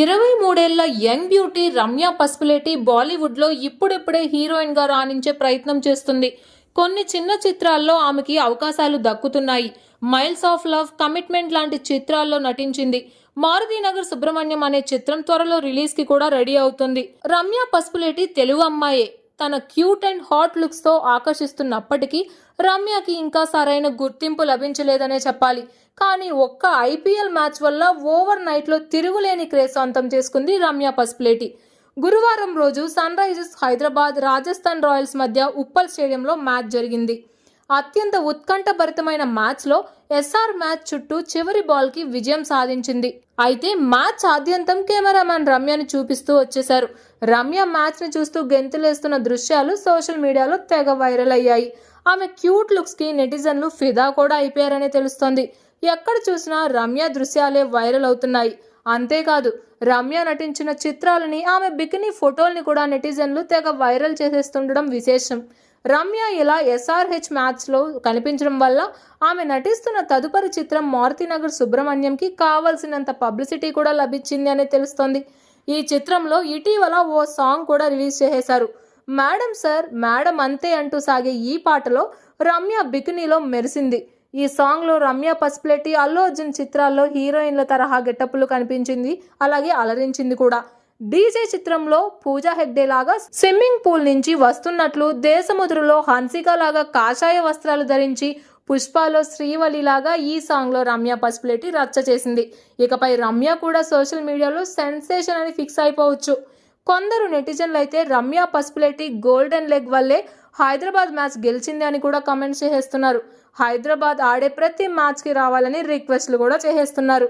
ఇరవై మూడేళ్ళ young beauty Ramya Pasupuleti బాలీవుడ్లో ఇప్పుడిప్పుడే హీరోయిన్గా రాణించే ప్రయత్నం చేస్తుంది. కొన్ని చిన్న చిత్రాల్లో ఆమెకి అవకాశాలు దక్కుతున్నాయి. మైల్స్ ఆఫ్ లవ్ కమిట్మెంట్ లాంటి చిత్రాల్లో నటించింది. మారుతీనగర్ సుబ్రహ్మణ్యం అనే చిత్రం త్వరలో రిలీజ్కి కూడా రెడీ అవుతుంది. రమ్య పసుపులేటి తెలుగు అమ్మాయే. తన క్యూట్ అండ్ హాట్ లుక్స్తో ఆకర్షిస్తున్నప్పటికీ రమ్యకి ఇంకా సరైన గుర్తింపు లభించలేదనే చెప్పాలి. కానీ ఒక్క ఐపీఎల్ మ్యాచ్ వల్ల ఓవర్ నైట్లో తిరుగులేని క్రేజ్ సొంతం చేసుకుంది రమ్య పసుపులేటి. గురువారం రోజు Sunrisers Hyderabad Rajasthan Royals మధ్య ఉప్పల్ స్టేడియంలో మ్యాచ్ జరిగింది. అత్యంత ఉత్కంఠభరితమైన మ్యాచ్లో ఎస్ఆర్ మ్యాచ్ చుట్టూ చివరి బాల్కి విజయం సాధించింది. అయితే మ్యాచ్ ఆద్యంతం కెమెరామ్యాన్ రమ్యని చూపిస్తూ వచ్చేశారు. రమ్య మ్యాచ్ని చూస్తూ గెంతులేస్తున్న దృశ్యాలు సోషల్ మీడియాలో తెగ వైరల్ అయ్యాయి. ఆమె క్యూట్ లుక్స్కి నెటిజన్లు ఫిదా కూడా అయిపోయారనే తెలుస్తోంది. ఎక్కడ చూసినా రమ్య దృశ్యాలే వైరల్ అవుతున్నాయి. అంతేకాదు రమ్య నటించిన చిత్రాలని ఆమె బికినీ ఫోటోల్ని కూడా నెటిజన్లు తెగ వైరల్ చేసేస్తుండడం విశేషం. రమ్య ఇలా ఎస్ఆర్హెచ్ మ్యాచ్లో కనిపించడం వల్ల ఆమె నటిస్తున్న తదుపరి చిత్రం మారుతినగర్ సుబ్రహ్మణ్యంకి కావలసినంత పబ్లిసిటీ కూడా లభించింది అని తెలుస్తోంది. ఈ చిత్రంలో ఇటీవల ఓ సాంగ్ కూడా రిలీజ్ చేసేశారు. మేడం సార్ మేడం అంతే అంటూ సాగే ఈ పాటలో రమ్య బికినీలో మెరిసింది. ఈ సాంగ్లో రమ్య పసుపులెట్టి అల్లు అర్జున్ చిత్రాల్లో హీరోయిన్ల తరహా గెటప్పులు కనిపించింది అలాగే అలరించింది కూడా. డీజే చిత్రంలో పూజా హెగ్డే లాగా స్విమ్మింగ్ పూల్ నుంచి వస్తున్నట్లు దేశముద్రలో హన్సికలాగా కాషాయ వస్త్రాలు ధరించి పుష్పలో శ్రీవలిలాగా ఈ సాంగ్లో రమ్య పసుపులెట్టి రచ్చ చేసింది. ఇకపై రమ్య కూడా సోషల్ మీడియాలో సెన్సేషన్ అని ఫిక్స్ అయిపోవచ్చు. కొందరు నెటిజన్లు అయితే రమ్య పసుపులెట్టి గోల్డెన్ లెగ్ వల్లే హైదరాబాద్ మ్యాచ్ గెలిచింది అని కూడా కామెంట్స్ చేసేస్తున్నారు. హైదరాబాద్ ఆడే ప్రతి మ్యాచ్కి రావాలని రిక్వెస్ట్లు కూడా చేసేస్తున్నారు.